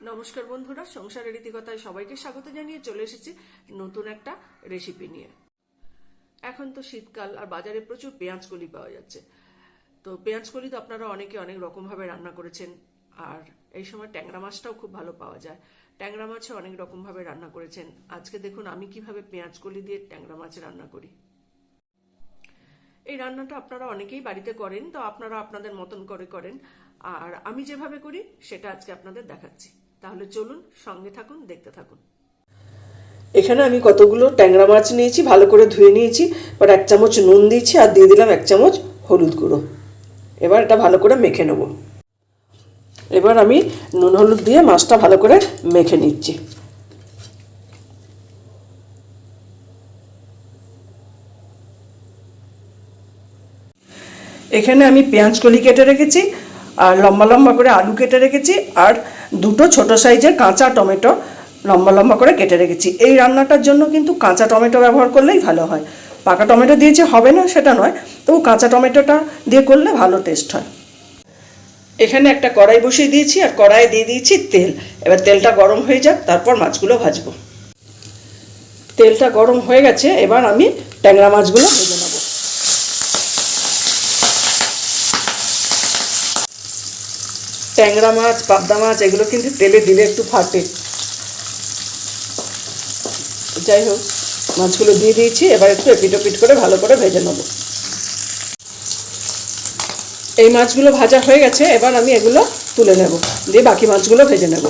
নমস্কার বন্ধুরা, সংসারের রীতিকথায় সবাইকে স্বাগত জানিয়ে চলে এসেছি নতুন একটা রেসিপি নিয়ে। এখন তো শীতকাল আর বাজারে প্রচুর পেঁয়াজ কলি পাওয়া যাচ্ছে। তো পেঁয়াজ কলি তো আপনারা অনেকে অনেক রকমভাবে রান্না করেছেন, আর এই সময় ট্যাংরা মাছটাও খুব ভালো পাওয়া যায়। ট্যাংরা মাছও অনেক রকমভাবে রান্না করেছেন। আজকে দেখুন আমি কীভাবে পেঁয়াজ কলি দিয়ে ট্যাংরা মাছ রান্না করি। এই রান্নাটা আপনারা অনেকেই বাড়িতে করেন, তো আপনারা আপনাদের মতন করে করেন। আর আমি যেভাবে করি, সেটা আজকে আপনাদের দেখাচ্ছি। তাহলে চলুন সঙ্গে থাকুন, দেখতে থাকুন। এখানে আমি কতগুলো ট্যাংরা মাছ নিয়েছি, ভালো করে ধুয়ে নিয়েছি, এবার এক চামচ নুন দিয়েছি আর দিয়ে দিলাম এক চামচ হলুদ গুঁড়ো। এবার এটা ভালো করে মেখে নেব। এবার আমি নুন হলুদ দিয়ে মাছটা ভালো করে মেখে নিচ্ছি। এখানে আমি পেঁয়াজ কলি কেটে রেখেছি আর লম্বা লম্বা করে আলু কেটে রেখেছি আর দুটো ছোট সাইজের কাঁচা টমেটো লম্বা লম্বা করে কেটে রেখেছি। এই রান্নাটার জন্য কিন্তু কাঁচা টমেটো ব্যবহার করলেই ভালো হয়। পাকা টমেটো দিয়ে যে হবে না, সেটা নয়। তবু কাঁচা টমেটোটা দিয়ে করলে ভালো টেস্ট হয়। এখানে একটা কড়াই বসিয়ে দিয়েছি, আর কড়াইয়ে দিয়ে দিয়েছি তেল। এবার তেলটা গরম হয়ে যাক, তারপর মাছগুলো ভাজবো। তেলটা গরম হয়ে গেছে, এবার আমি ট্যাংরা মাছগুলো ভেজে নেব। ট্যাংরা মাছ, পাবদা মাছ, এগুলো কিন্তু তেলে দিলে একটু ফাটে। যাই হোক, মাছগুলো দিয়ে দিয়েছি, এবার একটু এপিটোপিট করে ভালো করে ভেজে নেব। এই মাছগুলো ভাজা হয়ে গেছে, এবার আমি এগুলো তুলে নেব, দিয়ে বাকি মাছগুলো ভেজে নেব।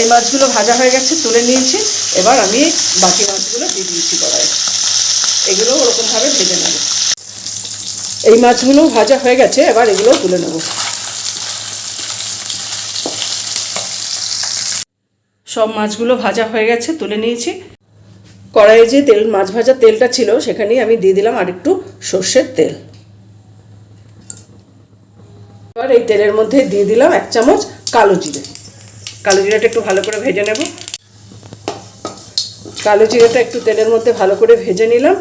এই মাছগুলো ভাজা হয়ে গেছে, তুলে নিয়েছি, এবার আমি বাকি মাছগুলো দিয়ে দিয়েছি কড়াই এগুলো ওরকমভাবে ভেজে নেব। এই মাছগুলো ভাজা হয়ে গেছে, এবার এগুলো তুলে নেব। সব মাছগুলো ভাজা হয়ে গেছে, তুলে নিয়েছি। কড়াইয়ে যে তেল, মাছ ভাজা তেলটা ছিল, সেখানেই আমি দিয়ে দিলাম আর একটু সর্ষের তেল। এবার এই তেলের মধ্যে দিয়ে দিলাম এক চামচ কালো জিরে। কালো জিরাটা একটু ভালো করে ভেজে নেব। কালো জিরেটা একটু তেলের মধ্যে ভালো করে ভেজে নিলাম।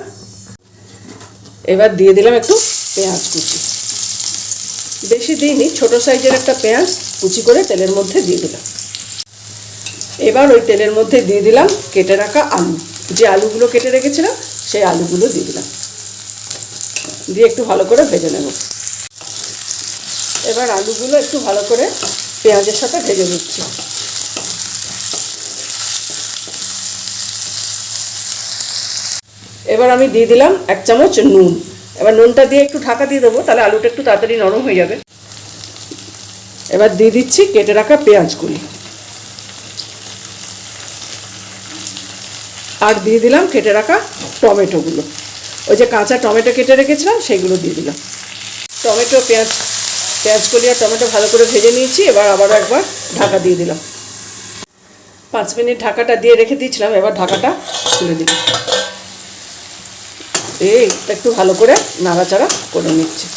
এবার দিয়ে দিলাম একটু পেঁয়াজ কুচি। বেশি দিইনি, ছোট সাইজের একটা পেঁয়াজ কুচি করে তেলের মধ্যে দিয়ে দিলাম। এবার ওই তেলের মধ্যে দিয়ে দিলাম কেটে রাখা আলু। যে আলুগুলো কেটে রেখেছিলাম, সেই আলুগুলো দিয়ে দিলাম। দিয়ে একটু ভালো করে ভেজে নেব। এবার আলুগুলো একটু ভালো করে পেঁয়াজের সাথে ভেজে দিচ্ছি এবার আমি দিয়ে দিলাম এক চামচ নুন। এবার নুনটা দিয়ে একটু ঢাকা দিয়ে দেবো, তাহলে আলুটা একটু তাড়াতাড়ি নরম হয়ে যাবে। এবার দিয়ে দিচ্ছি কেটে রাখা পেঁয়াজগুলি। আর দিয়ে দিলাম কেটে রাখা টমেটোগুলো। ওই যে কাঁচা টমেটো কেটে রেখেছিলাম, সেগুলো দিয়ে দিলাম। টমেটো, পেঁয়াজ, পেঁয়াজগুলি আর টমেটো ভালো করে ভেজে নিয়েছি, এবার আবারও একবার ঢাকা দিয়ে দিলাম। পাঁচ মিনিট ঢাকাটা দিয়ে রেখে দিয়েছিলাম, এবার ঢাকাটা খুলে দিলাম। এই একটু ভালো করে নাড়াচাড়া করে নিচ্ছি।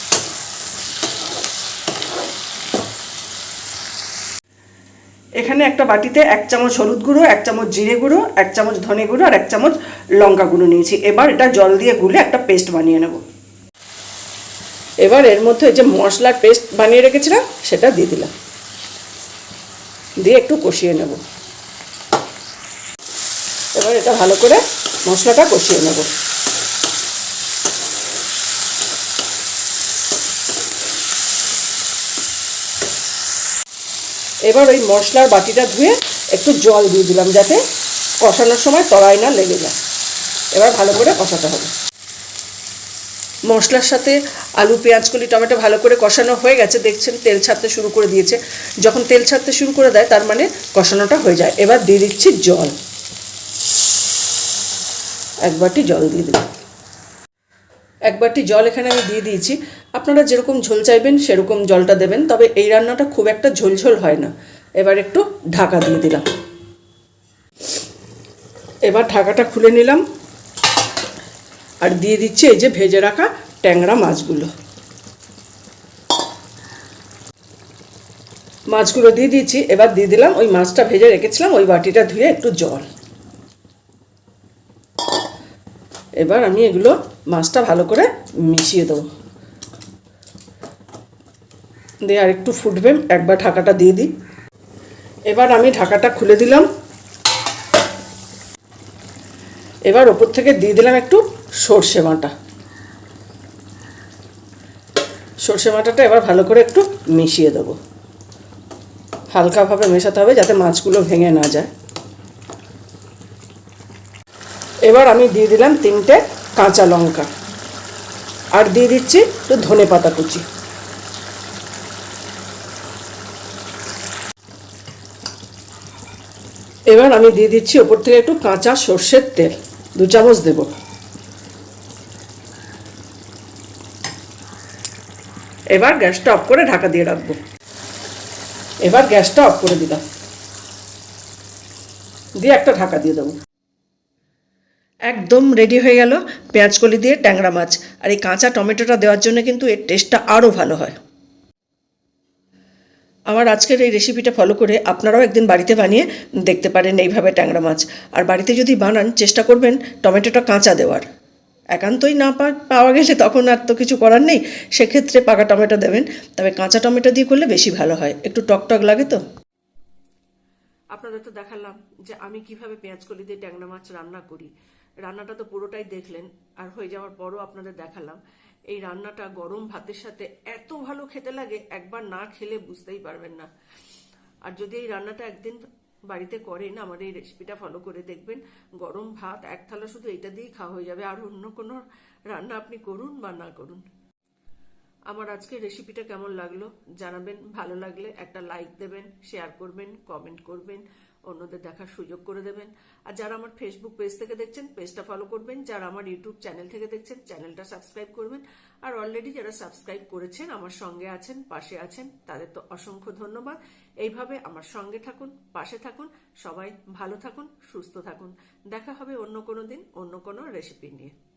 এখানে একটা বাটিতে এক চামচ হলুদ গুঁড়ো, এক চামচ জিরে গুঁড়ো, এক চামচ ধনে গুঁড়ো আর এক চামচ লঙ্কা গুঁড়ো নিয়েছি। এবার এটা জল দিয়ে গুলে একটা পেস্ট বানিয়ে নেব। এবার এর মধ্যে যে মশলার পেস্ট বানিয়ে রেখেছিলাম, সেটা দিয়ে দিলাম। দিয়ে একটু কষিয়ে নেব। এবার এটা ভালো করে মশলাটা কষিয়ে নেব। এবার ওই মশলার বাটিটা ধুয়ে একটু জল দিয়ে দিলাম যাতে কষানোর সময় তলায় না লেগে যায়। এবার ভালো করে কষাতে হবে। মশলার সাথে আলু, পেঁয়াজ, কলি, টমেটো ভালো করে কষানো হয়ে গেছে। দেখছেন তেল ছাড়তে শুরু করে দিয়েছে। যখন তেল ছাড়তে শুরু করে দেয়, তার মানে কষানোটা হয়ে যায়। এবার দিয়ে দিচ্ছি জল। এক বাটি জল দিয়ে দিলাম। এক বাটি জল এখানে আমি দিয়ে দিয়েছি। আপনারা যেরকম ঝোল চাইবেন, সেরকম জলটা দেবেন, তবে এই রান্নাটা খুব একটা ঝোলঝোল হয় না। এবার একটু ঢাকা দিয়ে দিলাম। এবার ঢাকাটা খুলে নিলাম। আর দিয়ে দিচ্ছি এই যে ভেজে রাখা ট্যাংরা মাছগুলো। মাছগুলো দিয়ে দিয়েছি এবার দিয়ে দিলাম ওই মাছটা ভেজে রেখেছিলাম, ওই বাটিটা ধুয়ে একটু জল। এবার আমি এগুলো মাছটা ভালো করে মিশিয়ে দেবো। দিয়ে আর একটু ফুটবে, একবার ঢাকাটা দিয়ে দিই। এবার আমি ঢাকাটা খুলে দিলাম। এবার ওপর থেকে দিয়ে দিলাম একটু সর্ষে বাটা। সর্ষে বাটাটা এবার ভালো করে একটু মিশিয়ে দেবো। হালকাভাবে মেশাতে হবে যাতে মাছগুলো ভেঙে না যায়। এবার আমি দিয়ে দিলাম তিনটে কাঁচা লঙ্কা। আর দিয়ে দিচ্ছি একটু ধনে পাতা কুচি। এবার আমি দিয়ে দিচ্ছি ওপর থেকে একটু কাঁচা সর্ষের তেল। দু চামচ দেব। এবার গ্যাসটা অফ করে ঢাকা দিয়ে রাখব। এবার গ্যাসটা অফ করে দিলাম। দিয়ে একটা ঢাকা দিয়ে দেবো। একদম রেডি হয়ে গেল পেঁয়াজকলি দিয়ে ট্যাংরা মাছ। আর এই কাঁচা টমেটোটা দেওয়ার জন্য কিন্তু এর টেস্টটা আরও ভালো হয়। আমার আজকের এই রেসিপিটা ফলো করে আপনারাও একদিন বাড়িতে বানিয়ে দেখতে পারেন এইভাবে ট্যাংরা মাছ। আর বাড়িতে যদি বানান, চেষ্টা করবেন টমেটোটা কাঁচা দেওয়ার। একান্তই না পাওয়া গেলে তখন আর তো কিছু করার নেই। সেক্ষেত্রে পাকা টমেটো দেবেন। তবে কাঁচা টমেটো দিয়ে করলে বেশি ভালো হয়। একটু টক টক লাগে তো? আপনাদের তো দেখালাম যে আমি কীভাবে পেঁয়াজ কলি দিয়ে ট্যাংরা মাছ রান্না করি। রান্নাটা তো পুরোটাই দেখলেন। আর হয়ে যাওয়ার পরও আপনাদের দেখালাম। এই রান্নাটা গরম ভাতের সাথে এত ভালো খেতে লাগে, একবার না খেলে বুঝতেই পারবেন না। আর যদি এই রান্নাটা একদিন বাড়িতে করেন, আমার এই রেসিপিটা ফলো করে দেখবেন। গরম ভাত এক থালা শুধু এটা দিয়েই খাওয়া হয়ে যাবে। আর অন্য কোনো রান্না আপনি করুন বা না করুন। আমার আজকের রেসিপিটা কেমন লাগল জানাবেন। ভালো লাগলে একটা লাইক দেবেন শেয়ার করবেন কমেন্ট করবেন। অন্যদের দেখার সুযোগ করে দেবেন। আর যারা আমার ফেসবুক পেজ থেকে দেখছেন পেজটা ফলো করবেন। যারা আমার ইউটিউব চ্যানেল থেকে দেখছেন চ্যানেলটা সাবস্ক্রাইব করবেন। আর অলরেডি যারা সাবস্ক্রাইব করেছেন, আমার সঙ্গে আছেন, পাশে আছেন, তাদের তো অসংখ্য ধন্যবাদ। এইভাবে আমার সঙ্গে থাকুন, পাশে থাকুন, সবাই ভালো থাকুন, সুস্থ থাকুন। দেখা হবে অন্য কোনো দিন, অন্য কোনো রেসিপি নিয়ে।